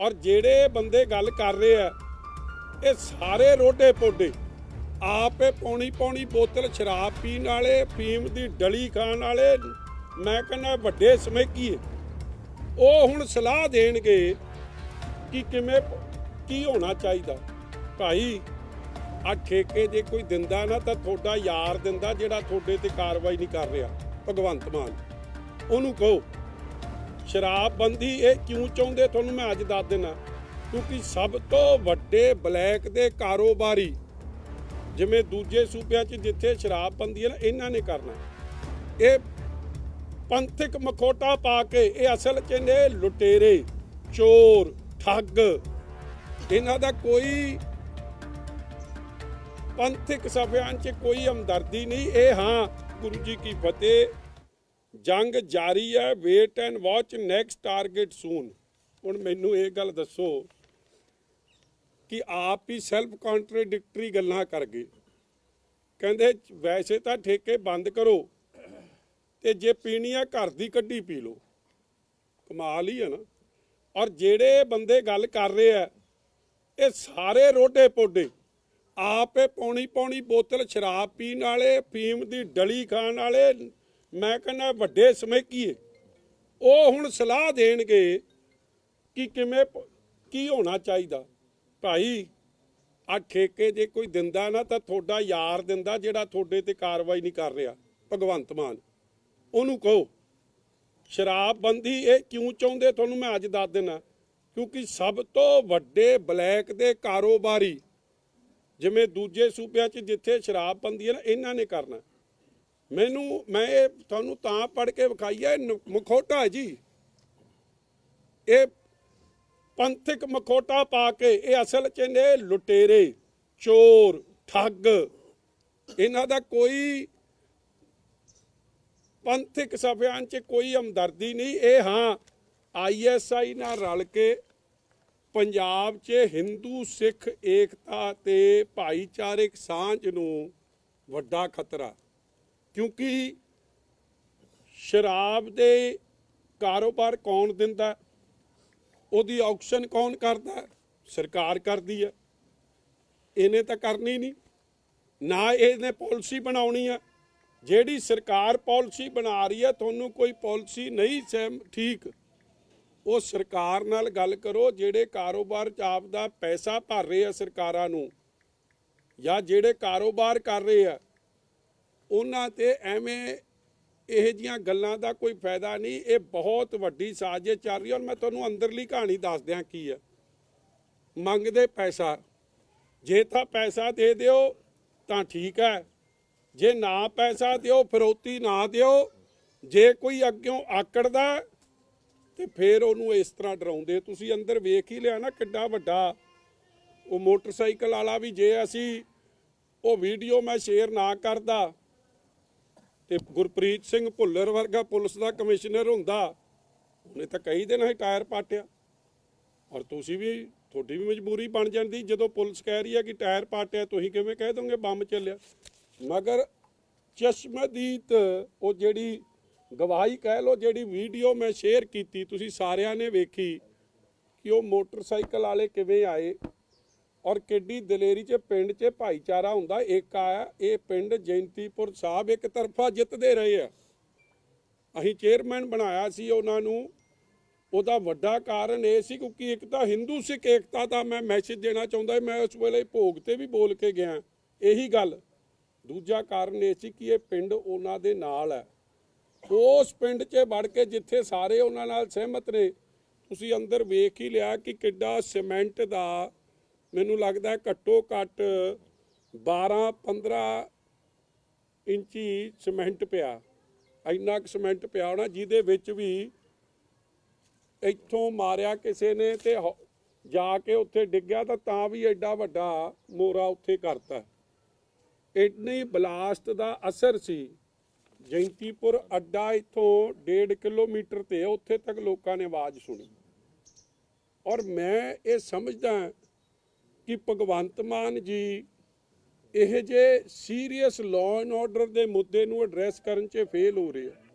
ਔਰ ਜਿਹੜੇ ਬੰਦੇ ਗੱਲ ਕਰ ਰਹੇ ਆ, ਇਹ ਸਾਰੇ ਰੋਡੇ ਪੋਡੇ, ਆਪੇ ਪੌਣੀ ਪੌਣੀ ਬੋਤਲ ਸ਼ਰਾਬ ਪੀਣ ਵਾਲੇ ਫੀਮ ਦੀ ਡਲੀ ਖਾਣ ਵਾਲੇ, ਮੈਂ ਕਹਿੰਦਾ ਵੱਡੇ ਸਮੇਕੀ ਉਹ ਹੁਣ ਸਲਾਹ ਦੇਣਗੇ ਕਿ ਕਿਵੇਂ, ਕੀ ਹੋਣਾ ਚਾਹੀਦਾ। ਭਾਈ ਆ ਠੇਕੇ ਜੇ ਕੋਈ ਦਿੰਦਾ ਨਾ ਤਾਂ ਤੁਹਾਡਾ ਯਾਰ ਦਿੰਦਾ ਜਿਹੜਾ ਤੁਹਾਡੇ ਤੇ ਕਾਰਵਾਈ ਨਹੀਂ ਕਰ ਰਿਹਾ, ਭਗਵੰਤ ਮਾਨ। ਉਹਨੂੰ ਕਹੋ। ਸ਼ਰਾਬਬੰਦੀ ਇਹ ਕਿਉਂ ਚਾਹੁੰਦੇ? ਤੁਹਾਨੂੰ ਮੈਂ ਅੱਜ ਦੱਸ ਦਿੰਦਾ। ਕਿਉਂਕਿ ਸਭ ਤੋਂ ਵੱਡੇ ਬਲੈਕ ਦੇ ਕਾਰੋਬਾਰੀ, ਜਿਵੇਂ ਦੂਜੇ ਸੂਬਿਆਂ 'ਚ ਜਿੱਥੇ ਸ਼ਰਾਬਬੰਦੀ ਹੈ ਨਾ, ਇਹਨਾਂ ਨੇ ਕਰਨਾ ਇਹ ਪੰਥਕ ਮਖੋਟਾ ਪਾ ਕੇ, ਇਹ ਅਸਲ 'ਚ ਨੇ ਲੁਟੇਰੇ, ਚੋਰ, ਠੱਗ। ਇਹਨਾਂ ਦਾ ਕੋਈ ਪੰਥਕ ਸਫਿਆਂ 'ਚ ਕੋਈ ਹਮਦਰਦੀ ਨਹੀਂ। ਇਹ ਹਾਂ, ਗੁਰੂ ਜੀ ਕੀ ਫਤਿਹ ਜੰਗ ਜਾਰੀ ਹੈ wait and watch next target soon ਹੁਣ ਮੈਨੂੰ ਇਹ ਗੱਲ ਦੱਸੋ ਕਿ ਆਪ ਹੀ ਸੈਲਫ ਕੰਟਰਡਿਕਟਰੀ ਗੱਲਾਂ ਕਰ ਗਏ। ਕਹਿੰਦੇ, ਵੈਸੇ ਤਾਂ ਠੇਕੇ ਬੰਦ ਕਰੋ ਤੇ ਜੇ ਪੀਣੀ ਆ ਘਰ ਦੀ ਕੱਢੀ ਪੀ ਲਓ। ਕਮਾਲ ਹੀ ਹੈ ਨਾ। ਔਰ ਜਿਹੜੇ ਬੰਦੇ ਗੱਲ ਕਰ ਰਹੇ ਆ, ਇਹ ਸਾਰੇ ਰੋਡੇ ਪੋਡੇ। ਆਪੇ ਪੌਣੀ ਪੌਣੀ ਬੋਤਲ ਸ਼ਰਾਬ ਪੀਣ ਵਾਲੇ, ਫੀਮ ਦੀ ਡਲੀ ਖਾਣ ਵਾਲੇ ਮੈਂ ਕਹਿੰਦਾ ਵੱਡੇ ਸਮੈਕੀਏ ਉਹ ਹੁਣ ਸਲਾਹ ਦੇਣਗੇ ਕਿ ਕਿਵੇਂ ਕੀ ਹੋਣਾ ਚਾਹੀਦਾ। ਭਾਈ ਆ ਠੇਕੇ ਜੇ ਕੋਈ ਦਿੰਦਾ ਨਾ ਤਾਂ ਤੁਹਾਡਾ ਯਾਰ ਦਿੰਦਾ ਜਿਹੜਾ ਤੁਹਾਡੇ ਤੇ ਕਾਰਵਾਈ ਨਹੀਂ ਕਰ ਰਿਹਾ, ਭਗਵੰਤ ਮਾਨ। ਉਹਨੂੰ ਕਹੋ, ਸ਼ਰਾਬਬੰਦੀ ਇਹ ਕਿਉਂ ਚਾਹੁੰਦੇ ਤੁਹਾਨੂੰ ਮੈਂ ਅੱਜ ਦੱਸ ਦਿੰਦਾ ਕਿਉਂਕਿ ਸਭ ਤੋਂ ਵੱਡੇ ਬਲੈਕ ਦੇ ਕਾਰੋਬਾਰੀ ਜਿਵੇਂ ਦੂਜੇ ਸੂਬਿਆਂ 'ਚ ਜਿੱਥੇ ਸ਼ਰਾਬਬੰਦੀ ਹੈ ਨਾ, ਇਹਨਾਂ ਨੇ ਕਰਨਾ। ਮੈਨੂੰ, ਮੈਂ ਇਹ ਤੁਹਾਨੂੰ ਤਾਂ ਪੜ੍ਹ ਕੇ ਵਿਖਾਈ ਹੈ ਨ- ਜੀ। ਇਹ ਪੰਥਕ ਮਖੌਟਾ ਪਾ ਕੇ, ਇਹ ਅਸਲ 'ਚ ਨੇ ਲੁਟੇਰੇ, ਚੋਰ, ਠੱਗ। ਇਹਨਾਂ ਦਾ ਕੋਈ ਪੰਥਕ ਸਫਿਆਂ 'ਚ ਕੋਈ ਹਮਦਰਦੀ ਨਹੀਂ। ਇਹ ਹਾਂ ਆਈਐਸਆਈ ਨਾਲ ਰਲ ਕੇ ਪੰਜਾਬ 'ਚ ਹਿੰਦੂ, ਸਿੱਖ, ਏਕਤਾ ਤੇ ਭਾਈਚਾਰਕ ਸਾਂਝ ਨੂੰ ਵੱਡਾ ਖਤਰਾ। ਕਿਉਂਕਿ ਸ਼ਰਾਬ ਦੇ ਕਾਰੋਬਾਰ ਕੌਣ ਦਿੰਦਾ? ਉਹਦੀ ਆਕਸ਼ਨ ਕੌਣ ਕਰਦਾ? ਸਰਕਾਰ ਕਰਦੀ ਹੈ ਇਹਨੇ ਤਾਂ ਕਰਨੀ ਨਹੀਂ। ਨਾ ਇਹਨੇ ਪਾਲਿਸੀ ਬਣਾਉਣੀ ਆ। ਜਿਹੜੀ ਸਰਕਾਰ ਪਾਲਿਸੀ ਬਣਾ ਰਹੀ ਹੈ ਤੁਹਾਨੂੰ ਕੋਈ ਪਾਲਿਸੀ ਨਹੀਂ ਸਹਿਮ, ਠੀਕ। ਉਹ ਸਰਕਾਰ ਨਾਲ ਗੱਲ ਕਰੋ, ਜਿਹੜੇ ਕਾਰੋਬਾਰ ਚ ਆਪ ਦਾ ਪੈਸਾ ਭਰ ਰਹੇ ਆ ਸਰਕਾਰਾਂ ਨੂੰ, ਜਾਂ ਜਿਹੜੇ ਕਾਰੋਬਾਰ ਕਰ ਰਹੇ ਆ ਉਹਨਾਂ ਤੇ ਐਵੇਂ ਇਹ ਜੀਆਂ ਗੱਲਾਂ ਦਾ ਕੋਈ ਫਾਇਦਾ ਨਹੀਂ, ਇਹ ਬਹੁਤ ਵੱਡੀ ਸਾਜ਼ਿਸ਼ ਚੱਲ ਰਹੀ ਔਰ ਮੈਂ ਤੁਹਾਨੂੰ ਅੰਦਰਲੀ ਕਹਾਣੀ ਦੱਸ ਦਿਆਂ ਕੀ ਹੈ। ਮੰਗਦੇ ਪੈਸਾ, ਜੇ ਤਾਂ ਪੈਸਾ ਦੇ ਦਿਓ ਤਾਂ ਠੀਕ ਹੈ। ਜੇ ਨਾ ਪੈਸਾ ਦਿਓ, ਫਿਰੌਤੀ ਨਾ ਦਿਓ। ਜੇ ਕੋਈ ਅੱਗਿਓਂ ਆਕੜਦਾ ਤੇ ਫਿਰ ਉਹਨੂੰ ਇਸ ਤਰ੍ਹਾਂ ਡਰਾਉਂਦੇ। ਤੁਸੀਂ ਅੰਦਰ ਵੇਖ ਹੀ ਲਿਆ ਨਾ ਕਿੱਡਾ ਵੱਡਾ। ਉਹ ਮੋਟਰਸਾਈਕਲ ਵਾਲਾ ਵੀ ਜੇ ਅਸੀਂ ਉਹ ਵੀਡੀਓ ਮੈਂ ਸ਼ੇਅਰ ਨਾ ਕਰਦਾ ਤੇ ਗੁਰਪ੍ਰੀਤ ਸਿੰਘ ਭੁੱਲਰ ਵਰਗਾ ਪੁਲਿਸ ਦਾ ਕਮਿਸ਼ਨਰ ਹੁੰਦਾ, ਉਹਨੇ ਤਾਂ ਕਈ ਦਿਨ ਹੀ ਟਾਇਰ ਪਾਟਿਆ। ਔਰ ਤੁਸੀਂ ਵੀ, ਤੁਹਾਡੀ ਵੀ ਮਜਬੂਰੀ ਬਣ ਜਾਂਦੀ, ਜਦੋਂ ਪੁਲਿਸ ਕਹਿ ਰਹੀ ਹੈ ਕਿ ਟਾਇਰ ਪਾਟਿਆ, ਤੁਸੀਂ ਕਿਵੇਂ ਕਹਿ ਦੋਗੇ ਬੰਬ ਚੱਲਿਆ? ਮਗਰ ਚਸ਼ਮਦੀਤ ਉਹ ਜਿਹੜੀ ਗਵਾਹੀ ਕਹਿ ਲੋ ਜਿਹੜੀ ਵੀਡੀਓ ਮੈਂ ਸ਼ੇਅਰ ਕੀਤੀ, ਤੁਸੀਂ ਸਾਰਿਆਂ ਨੇ ਵੇਖੀ ਕਿ ਉਹ ਮੋਟਰਸਾਈਕਲ ਵਾਲੇ ਕਿਵੇਂ ਆਏ? ਔਰ ਕਿੱਡੀ ਦਲੇਰੀ 'ਚ ਪਿੰਡ 'ਚ ਭਾਈਚਾਰਾ ਹੁੰਦਾ, ਇੱਕ ਆ, ਇਹ ਪਿੰਡ ਜੈਂਤੀਪੁਰ ਸਾਹਿਬ ਇੱਕ ਤਰਫਾ ਜਿੱਤਦੇ ਰਹੇ ਆ। ਅਸੀਂ ਚੇਅਰਮੈਨ ਬਣਾਇਆ ਸੀ ਉਹਨਾਂ ਨੂੰ। ਉਹਦਾ ਵੱਡਾ ਕਾਰਨ ਇਹ ਸੀ ਕਿਉਂਕਿ ਇੱਕ ਤਾਂ ਹਿੰਦੂ ਸਿੱਖ ਏਕਤਾ ਦਾ ਮੈਂ ਮੈਸੇਜ ਦੇਣਾ ਚਾਹੁੰਦਾ ਮੈਂ ਉਸ ਵੇਲੇ ਭੋਗ ਤੇ ਵੀ ਬੋਲ ਕੇ ਗਿਆ। ਇਹੀ ਗੱਲ। ਦੂਜਾ ਕਾਰਨ ਇਹ ਸੀ ਕਿ ਇਹ ਪਿੰਡ ਉਹਨਾਂ ਦੇ ਨਾਲ ਹੈ। ਉਸ ਪਿੰਡ 'ਚ ਵੜ ਕੇ ਜਿੱਥੇ ਸਾਰੇ ਉਹਨਾਂ ਨਾਲ ਸਹਿਮਤ ਨੇ, ਤੁਸੀਂ ਅੰਦਰ ਵੇਖ ਹੀ ਲਿਆ ਕਿ ਕਿੱਡਾ ਸੀਮੈਂਟ ਦਾ ਮੈਨੂੰ ਲੱਗਦਾ ਘੱਟੋ ਘੱਟ 12 15 ਇੰਚੀ ਸੀਮੈਂਟ ਪਿਆ। ਇੰਨਾ ਕੁ ਸੀਮੈਂਟ ਪਿਆ ਹੋਣਾ ਜਿਹਦੇ ਵਿੱਚ ਵੀ ਇੱਥੋਂ ਮਾਰਿਆ ਕਿਸੇ ਨੇ ਤੇ ਹੋ- ਜਾ ਕੇ ਉੱਥੇ ਡਿੱਗਿਆ ਤਾਂ ਤਾਂ ਵੀ ਐਡਾ ਵੱਡਾ ਮੋਰਾ ਉੱਥੇ ਕਰਤਾ। ਇੰਨੀ ਬਲਾਸਟ ਦਾ ਅਸਰ ਸੀ। ਜੈਂਤੀਪੁਰ ਅੱਡਾ ਇੱਥੋਂ 1.5 ਕਿਲੋਮੀਟਰ ਤੇ ਉੱਥੇ ਤੱਕ ਲੋਕਾਂ ਨੇ ਆਵਾਜ਼ ਸੁਣੀ। ਔਰ ਮੈਂ ਇਹ ਸਮਝਦਾ ਕਿ ਭਗਵੰਤ ਮਾਨ ਜੀ ਇਹ ਜੇ ਸੀਰੀਅਸ ਲਾਅ ਐਂਡ ਆਰਡਰ ਦੇ ਮੁੱਦੇ ਨੂੰ ਐਡਰੈਸ ਕਰਨ 'ਚ ਫੇਲ ਹੋ ਰਹੇ ਆ।